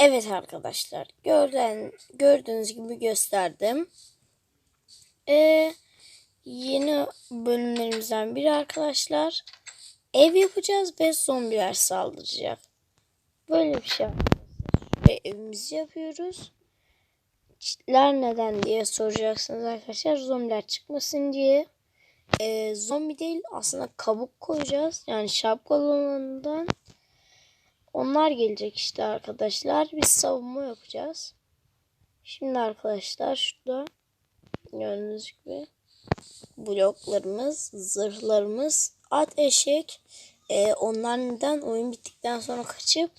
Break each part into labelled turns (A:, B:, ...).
A: Evet arkadaşlar gördüğün, gördüğünüz gibi gösterdim. Ee, yeni bölümlerimizden biri arkadaşlar. Ev yapacağız ve zombiler saldıracak. Böyle bir şey. Ve evimizi yapıyoruz. Çitler neden diye soracaksınız arkadaşlar. Zombiler çıkmasın diye. Ee, zombi değil aslında kabuk koyacağız. Yani şapkalarından. Onlar gelecek işte arkadaşlar. Biz savunma yapacağız. Şimdi arkadaşlar şurada gördüğünüz gibi bloklarımız, zırhlarımız, at eşek. Ee, onlar neden oyun bittikten sonra kaçıp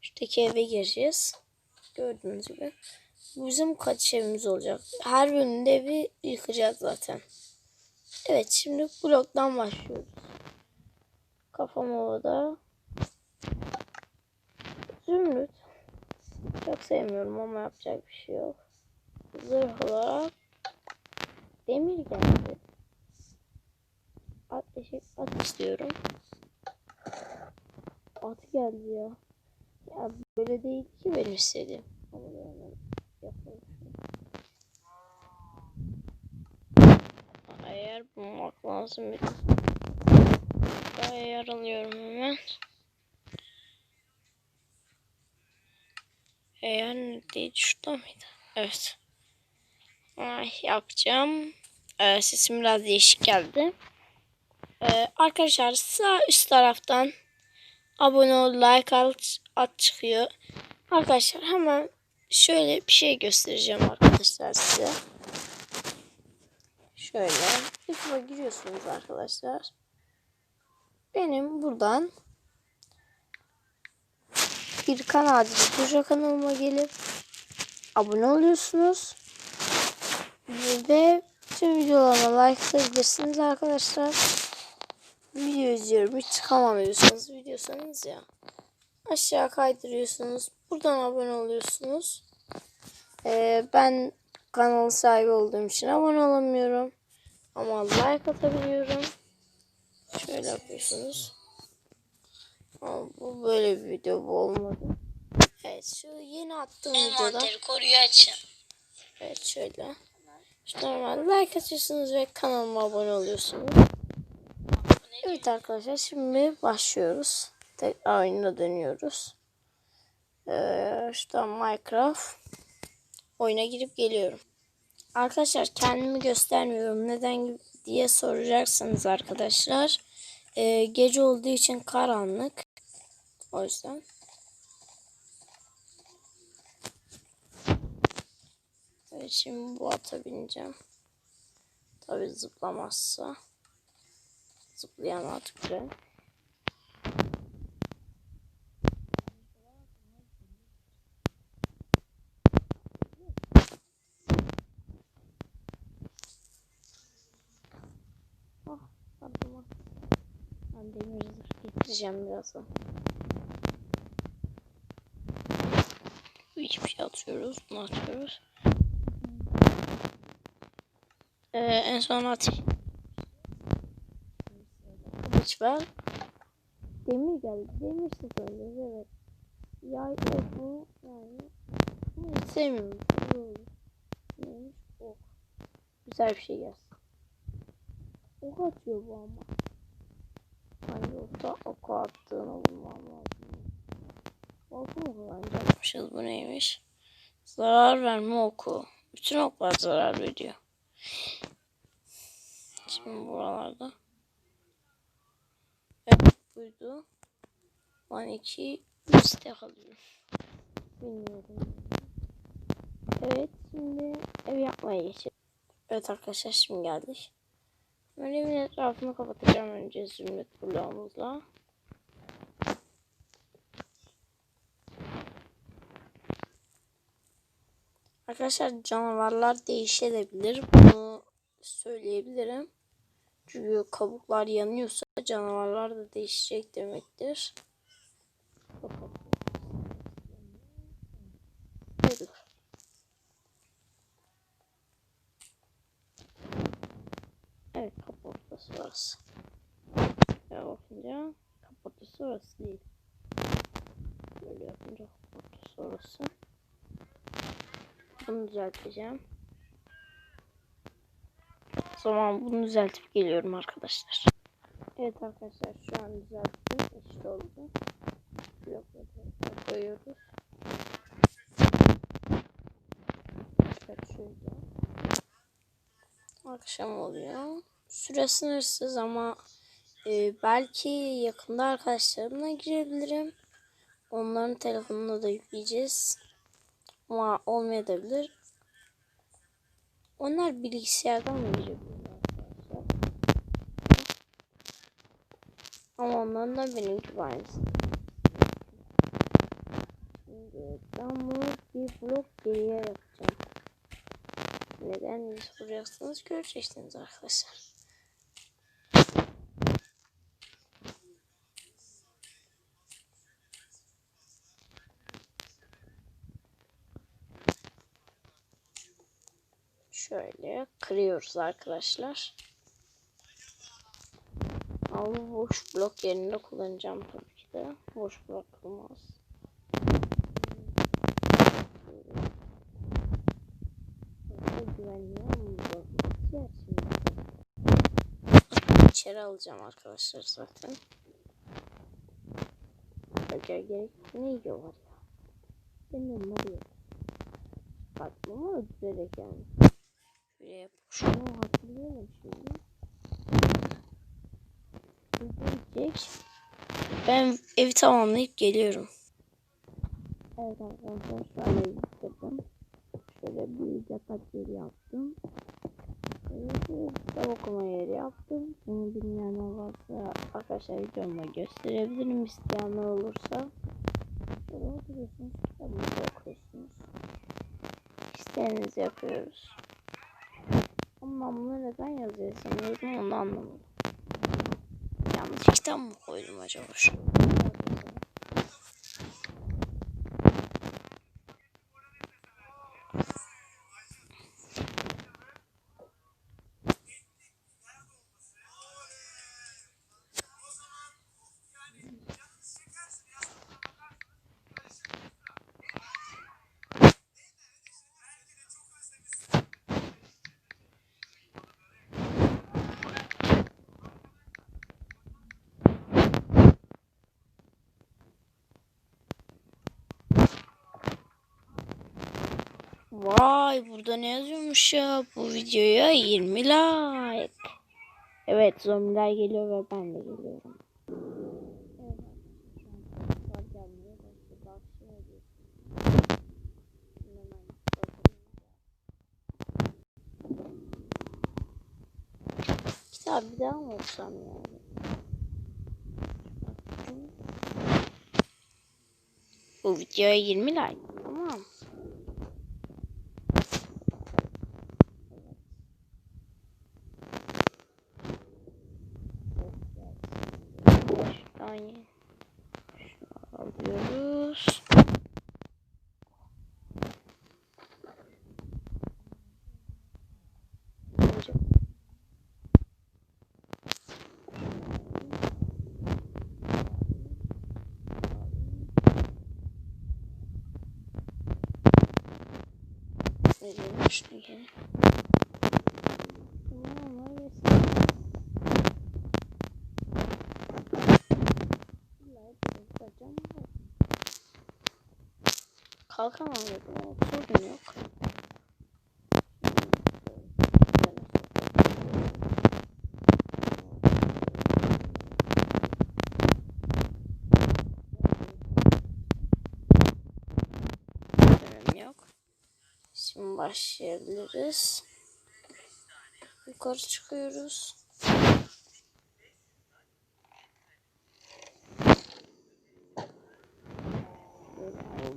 A: şuradaki eve gireceğiz. Gördüğünüz gibi. Bizim kaçış evimiz olacak. Her bölümde evi yıkacağız zaten. Evet şimdi bloktan başlıyoruz. Kafam havada. Zümrüt. Çok sevmiyorum ama yapacak bir şey yok. Zırh olarak demir geldi. At eşek at istiyorum. At geldi ya. Ya böyle değil ki benim istediğim. Ama yani yapalım. Eğer bulmak lazım bir daha yaralıyorum hemen. Eğer neredeydi? Şurada mıydı? Evet. Ay, yapacağım. Ee, sesim biraz değişik geldi. Ee, arkadaşlar sağ üst taraftan abone ol, like at, at çıkıyor. Arkadaşlar hemen şöyle bir şey göstereceğim arkadaşlar size. Şöyle YouTube'a giriyorsunuz arkadaşlar. Benim buradan bir kanal Tuca kanalıma gelip abone oluyorsunuz. Ve tüm videolarıma like atabilirsiniz arkadaşlar. Video izliyorum hiç çıkamam videosanız ya. Aşağı kaydırıyorsunuz. Buradan abone oluyorsunuz. Ee, ben kanal sahibi olduğum için abone olamıyorum. Ama like atabiliyorum. Şöyle yapıyorsunuz. Ama bu böyle bir video bu olmadı. Evet şu yeni attığım videoda.
B: Koruyu açın.
A: Evet şöyle. İşte normal like atıyorsunuz ve kanalıma abone oluyorsunuz. Evet arkadaşlar şimdi başlıyoruz. Tekrar oyuna dönüyoruz. Ee, şuradan Minecraft. Oyuna girip geliyorum. Arkadaşlar kendimi göstermiyorum. Neden diye soracaksınız arkadaşlar. Ee, gece olduğu için karanlık. O yüzden. Evet şimdi bu ata bineceğim. Tabi zıplamazsa. Zıplayan at güzel. Ah. Ben demir getireceğim birazdan. Hiçbir şey atıyoruz. Bunu atıyoruz. Ee, en son ateş. Kılıç var. Demir geldi. Demir sıfırlıyoruz evet. Yay oku yani. Bunu sevmiyorum. Neymiş? Ok. Güzel bir şey gelsin. Ok atıyor bu ama. Hangi okta oku attığını bulmam lazım. Oku mu kullanacakmışız? Bu neymiş? Zarar verme oku. Bütün oklar zarar veriyor. Şimdi buralarda. Evet buydu. Ben iki istek alıyorum. Bilmiyorum. Evet şimdi ev yapmaya geçelim. Evet arkadaşlar şimdi geldik. Ben evin etrafını kapatacağım önce zümrüt bloğumuzla. Arkadaşlar canavarlar değişebilir. Bunu söyleyebilirim. Çünkü kabuklar yanıyorsa canavarlar da değişecek demektir. Evet kaportası orası. Ya bakınca kaportası orası değil. Böyle yapınca kaportası. orası. Bunu düzelteceğim. Zaman bunu düzeltip geliyorum arkadaşlar. Evet arkadaşlar şu an düzelttim. Eşit oldu. Blokları koyuyoruz. Şöyle. Akşam oluyor. Süre sınırsız ama e, belki yakında arkadaşlarımla girebilirim. Onların telefonuna da yükleyeceğiz. Ama olmayabilir. Onlar bilgisayardan mı? Ama onların da benim gibi aynısı. Şimdi ben bunu bir blok geriye yapacağım. Neden soracaksınız göreceksiniz arkadaşlar. Şöyle kırıyoruz arkadaşlar. Ama boş blok yerine kullanacağım tabii ki de. Boş bırakılmaz. Almayacağım. İçeri alacağım arkadaşlar zaten. Acayip gerek ne yiyorlar ya? Ben onları yedim. Bak bunu öldürerek yani. Şuraya şunu hatırlıyorum şimdi. Gidecek. Ben evi tamamlayıp geliyorum. Evet arkadaşlar şu an evi bitirdim. Şöyle bir yatak yeri yaptım. Şöyle bir kitap okuma yeri yaptım. Bunu bilmeyenler varsa arkadaşlar videomda gösterebilirim isteyenler olursa. Şöyle oturuyorsunuz kitabınızı okuyorsunuz. İsteğinizi yapıyoruz. Ama bunu neden yazıyor sanıyorum onu anlamadım. Yanlış kitap mı koydum acaba şu? Vay burada ne yazıyormuş ya bu videoya 20 like. Evet zombiler geliyor ve ben de geliyorum. Kitap bir daha mı okusam yani? Bu videoya 20 like. Şuradan ye- şunu alıyoruz. Şunu geri. Tamam, hayır. Kalkamam dedim sorun yok. Başlayabiliriz. Yukarı çıkıyoruz.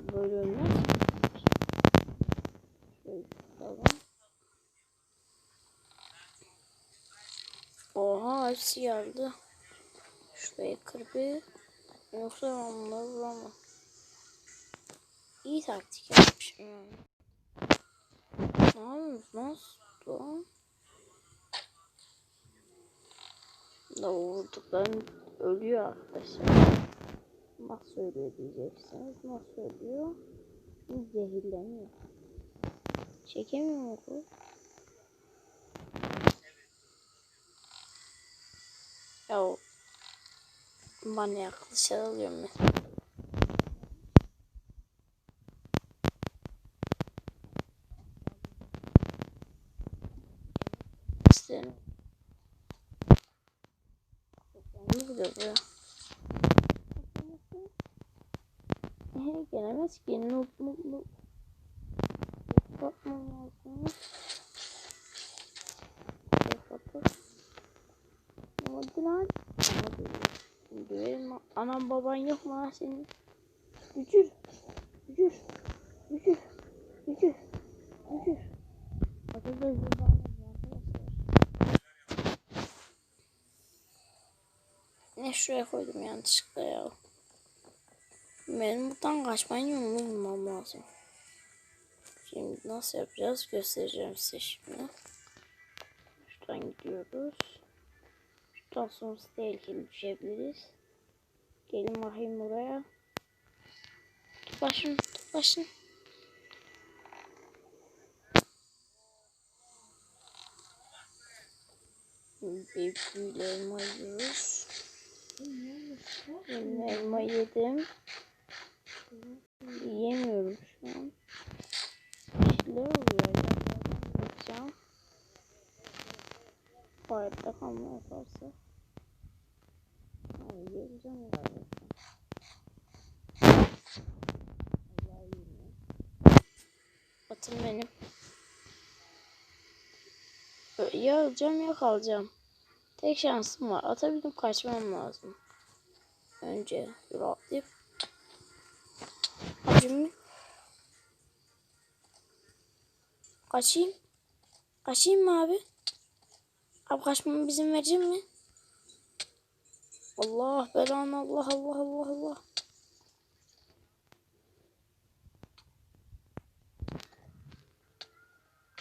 A: Böyle, olmaz. Şöyle tutalım. Oha hepsi geldi. Şurayı kır bir. Yoksa ben bunları vuramam. İyi taktik yapmışım yani. Ne yapıyoruz? Lan. Da vurduklarım ölüyor arkadaşlar. Nasıl ölüyor diyeceksiniz. Nasıl ölüyor? Zehirleniyor. Çekemiyor mu bu? Ya o- bana yaklaşık alıyorum ben. İsterim. Ne güzel bu. Gelemez ki. Noob noob noob. Bakmam lazım. Oldu lan? Hadi. Döverim. Anam baban yok mu lan senin? Bücür. Bücür. Bücür. Bücür. Bücür. Adı da arkadaşlar. Ne şuraya koydum yanlışlıkla ya. Benim buradan kaçmayı yolunu bulmam lazım. Şimdi nasıl yapacağız göstereceğim size şimdi. Şuradan gidiyoruz. Şuradan sonrası tehlikeli düşebiliriz. Gelin bakayım buraya. Tut başını, tut başını. Büyülü elma yiyoruz. Elma yedim. Yiyemiyorum şu an. Bir şeyler oluyor. Yapacağım. Hayatta kalma yaparsa. Hayır, yiyeceğim yiyeyim. Atım benim. Ya alacağım ya kalacağım. Tek şansım var. Atabildim kaçmam lazım. Önce dur atlayıp. Abim Kaçayım. Kaçayım mı abi? Abi kaçmamı bizim verecek mi? Allah belanı Allah Allah Allah Allah.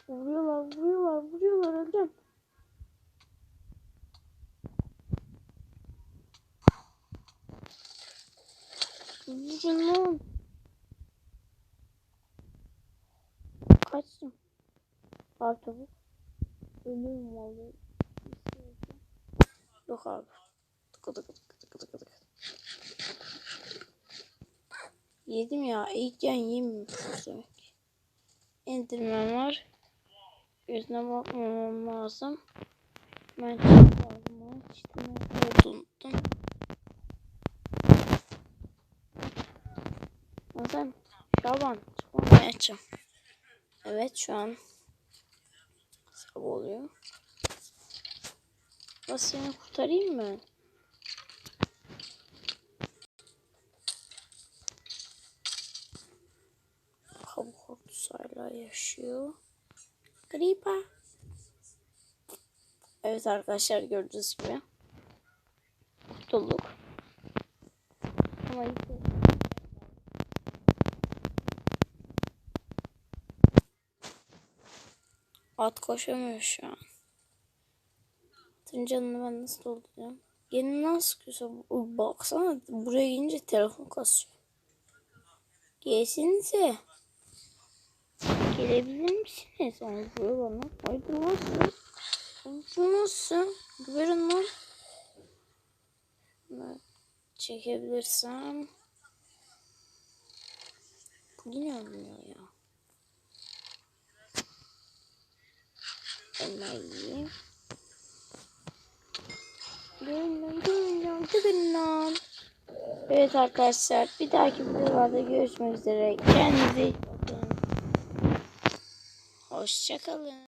A: Vuruyorlar vuruyorlar vuruyorlar öleceğim. Vurun lan. Kaçtım. Abi tavuk. Ölüyorum vallahi. Yok abi. Tıkı tıkı tıkı tıkı tıkı. Yedim ya. İlkken yemiyormuş demek. Endirmem var. Gözüne bakmamam lazım. Ben lazım. İşte ben unuttum. Hasan, Şaban, çıkmamaya açacağım. Evet, şu an sabah oluyor. Seni kurtarayım mı? Hortusu hala yaşıyor. Gripa. Evet arkadaşlar gördüğünüz gibi. Kurtulduk. Ama At koşamıyor şu an. Atın canını ben nasıl dolduracağım? Yeni nasıl sıkıyorsa baksana buraya gelince telefon kasıyor. Gelsinize. Gelebilir misiniz? Onu buraya bana. Haydi nasıl? Haydi nasıl? Verin lan. Ben çekebilirsem. Bu yine olmuyor ya. Gelin lan. Evet arkadaşlar bir dahaki videolarda görüşmek üzere. Kendinize iyi. Hoşçakalın.